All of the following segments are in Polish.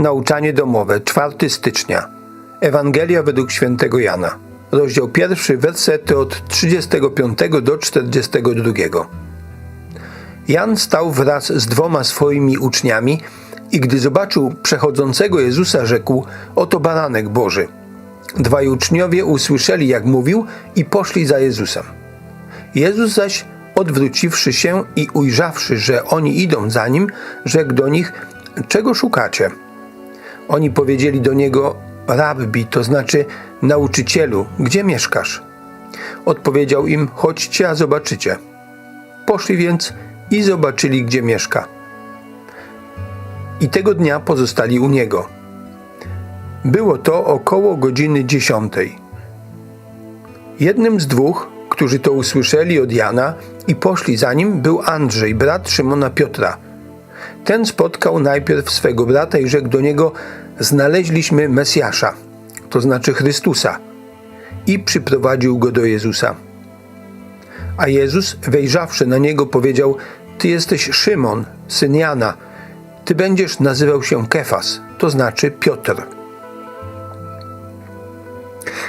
Nauczanie domowe, 4 stycznia. Ewangelia według świętego Jana. Rozdział pierwszy, wersety od 35 do 42. Jan stał wraz z dwoma swoimi uczniami i gdy zobaczył przechodzącego Jezusa, rzekł: Oto baranek Boży. Dwaj uczniowie usłyszeli, jak mówił, i poszli za Jezusem. Jezus zaś, odwróciwszy się i ujrzawszy, że oni idą za nim, rzekł do nich: Czego szukacie? Oni powiedzieli do niego: Rabbi, to znaczy nauczycielu, gdzie mieszkasz? Odpowiedział im: Chodźcie, a zobaczycie. Poszli więc i zobaczyli, gdzie mieszka. I tego dnia pozostali u niego. Było to około godziny dziesiątej. Jednym z dwóch, którzy to usłyszeli od Jana i poszli za nim, był Andrzej, brat Szymona Piotra. Ten spotkał najpierw swego brata i rzekł do niego: Znaleźliśmy Mesjasza, to znaczy Chrystusa, i przyprowadził go do Jezusa. A Jezus, wejrzawszy na niego, powiedział: Ty jesteś Szymon, syn Jana, ty będziesz nazywał się Kefas, to znaczy Piotr.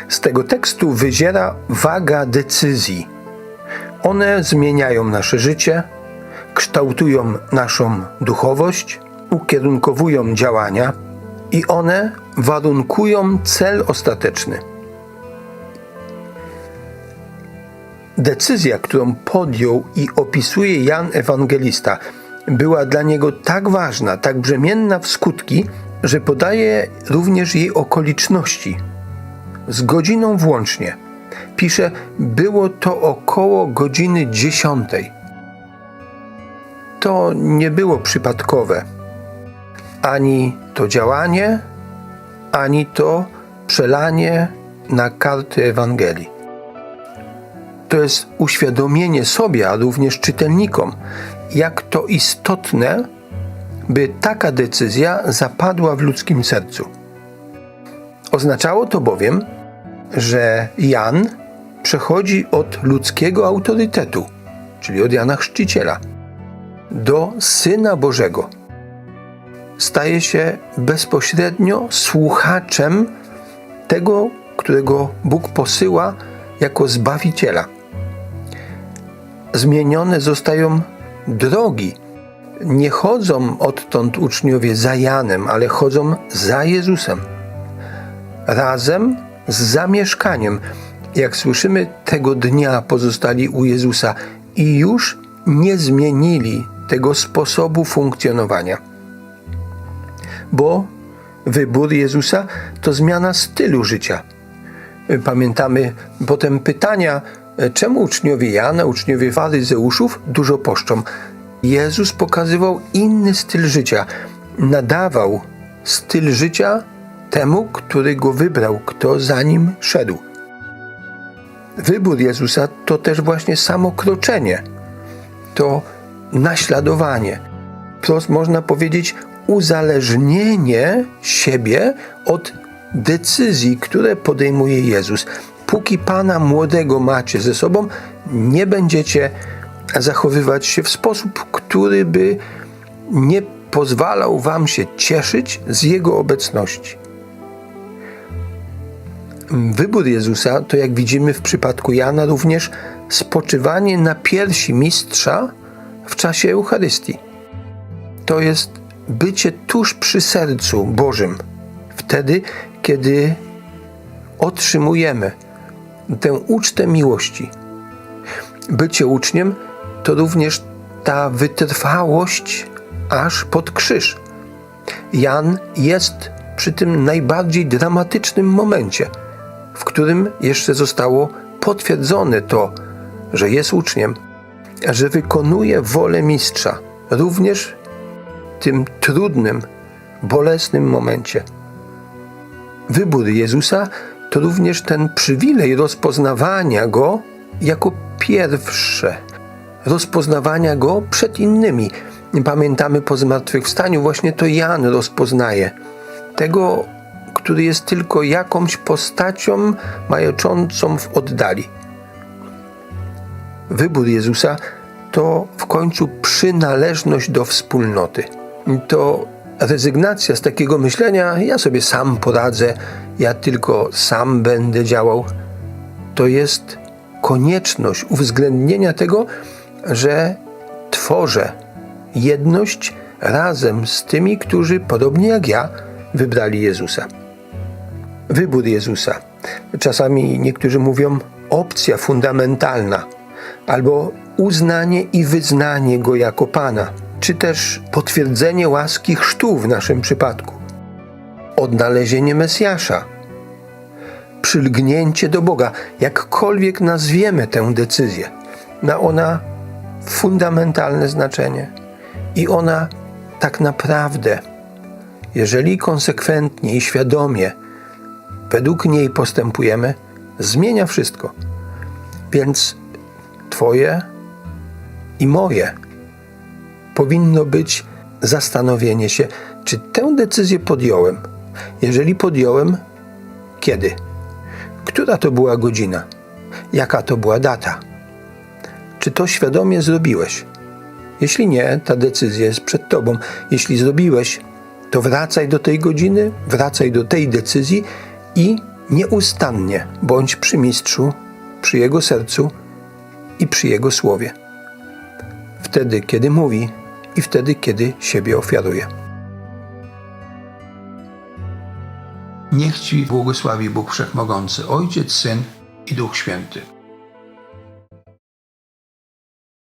Z tego tekstu wyziera waga decyzji. One zmieniają nasze życie, kształtują naszą duchowość, ukierunkowują działania i one warunkują cel ostateczny. Decyzja, którą podjął i opisuje Jan Ewangelista, była dla niego tak ważna, tak brzemienna w skutki, że podaje również jej okoliczności. Z godziną włącznie. Pisze, było to około godziny dziesiątej. To nie było przypadkowe. Ani to działanie, ani to przelanie na karty Ewangelii. To jest uświadomienie sobie, a również czytelnikom, jak to istotne, by taka decyzja zapadła w ludzkim sercu. Oznaczało to bowiem, że Jan przechodzi od ludzkiego autorytetu, czyli od Jana Chrzciciela, do Syna Bożego. Staje się bezpośrednio słuchaczem tego, którego Bóg posyła jako Zbawiciela. Zmienione zostają drogi. Nie chodzą odtąd uczniowie za Janem, ale chodzą za Jezusem. Razem z zamieszkaniem, jak słyszymy, tego dnia pozostali u Jezusa i już nie zmienili tego sposobu funkcjonowania. Bo wybór Jezusa to zmiana stylu życia. Pamiętamy potem pytania, czemu uczniowie Jana, uczniowie faryzeuszów dużo poszczą. Jezus pokazywał inny styl życia, nadawał styl życia temu, który go wybrał, kto za nim szedł. Wybór Jezusa to też właśnie samo kroczenie, to naśladowanie, wprost można powiedzieć uzależnienie siebie od decyzji, które podejmuje Jezus. Póki Pana młodego macie ze sobą, nie będziecie zachowywać się w sposób, który by nie pozwalał Wam się cieszyć z Jego obecności. Wybór Jezusa to, jak widzimy w przypadku Jana, również spoczywanie na piersi mistrza w czasie Eucharystii. To jest bycie tuż przy sercu Bożym, wtedy, kiedy otrzymujemy tę ucztę miłości. Bycie uczniem to również ta wytrwałość aż pod krzyż. Jan jest przy tym najbardziej dramatycznym momencie, w którym jeszcze zostało potwierdzone to, że jest uczniem, że wykonuje wolę mistrza, również w tym trudnym, bolesnym momencie. Wybór Jezusa to również ten przywilej rozpoznawania Go jako pierwsze, rozpoznawania Go przed innymi. Pamiętamy po zmartwychwstaniu, właśnie to Jan rozpoznaje tego, który jest tylko jakąś postacią majaczącą w oddali. Wybór Jezusa to w końcu przynależność do wspólnoty. To rezygnacja z takiego myślenia, ja sobie sam poradzę, ja tylko sam będę działał, to jest konieczność uwzględnienia tego, że tworzę jedność razem z tymi, którzy podobnie jak ja wybrali Jezusa. Wybór Jezusa. Czasami niektórzy mówią opcja fundamentalna, albo uznanie i wyznanie Go jako Pana, czy też potwierdzenie łaski chrztu w naszym przypadku, odnalezienie Mesjasza, przylgnięcie do Boga, jakkolwiek nazwiemy tę decyzję, ma ona fundamentalne znaczenie i ona tak naprawdę, jeżeli konsekwentnie i świadomie według niej postępujemy, zmienia wszystko. Więc Twoje i moje powinno być zastanowienie się, czy tę decyzję podjąłem. Jeżeli podjąłem, kiedy? Która to była godzina? Jaka to była data? Czy to świadomie zrobiłeś? Jeśli nie, ta decyzja jest przed tobą. Jeśli zrobiłeś, to wracaj do tej godziny, wracaj do tej decyzji i nieustannie bądź przy mistrzu, przy jego sercu i przy jego słowie. Wtedy, kiedy mówi i wtedy, kiedy siebie ofiaruje. Niech Ci błogosławi Bóg Wszechmogący, Ojciec, Syn i Duch Święty.